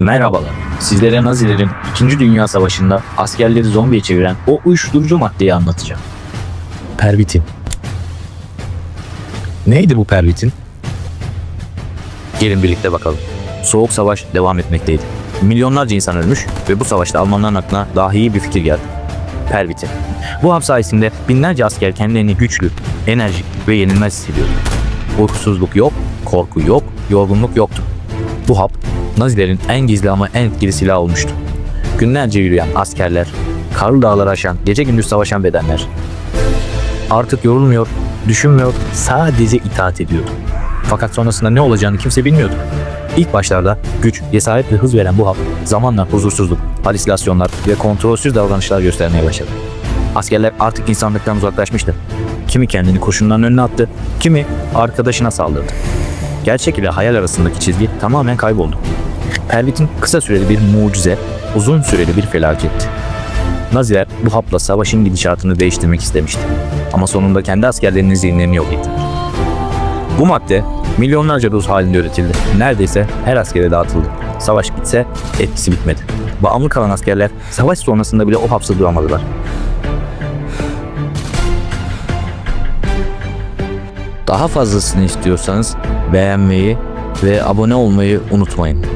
Merhabalar. Sizlere Nazilerin 2. Dünya Savaşı'nda askerleri zombiye çeviren o uyuşturucu maddeyi anlatacağım. Pervitin. Neydi bu pervitin? Gelin birlikte bakalım. Soğuk savaş devam etmekteydi. Milyonlarca insan ölmüş ve bu savaşta Almanların aklına daha iyi bir fikir geldi. Pervitin. Bu hap sayesinde binlerce asker kendilerini güçlü, enerjik ve yenilmez hissediyordu. Uykusuzluk yok, korku yok, yorgunluk yoktu. Bu hap Nazilerin en gizli ama en etkili silahı olmuştu. Günlerce yürüyen askerler, karlı dağları aşan, gece gündüz savaşan bedenler. Artık yorulmuyor, düşünmüyor, sadece itaat ediyordu. Fakat sonrasında ne olacağını kimse bilmiyordu. İlk başlarda güç, cesaret ve hız veren bu hap zamanla huzursuzluk, halüsinasyonlar ve kontrolsüz davranışlar göstermeye başladı. Askerler artık insanlıktan uzaklaşmıştı. Kimi kendini kurşunların önüne attı, kimi arkadaşına saldırdı. Gerçek ile hayal arasındaki çizgi tamamen kayboldu. Pervit'in kısa süreli bir mucize, uzun süreli bir felaketti. Naziler bu hapla savaşın gidişatını değiştirmek istemişti. Ama sonunda kendi askerlerinin zihinlerini yok etti. Bu madde milyonlarca doz halinde üretildi. Neredeyse her askere dağıtıldı. Savaş bitse etkisi bitmedi. Bağımlı kalan askerler savaş sonrasında bile o hapse duramadılar. Daha fazlasını istiyorsanız beğenmeyi ve abone olmayı unutmayın.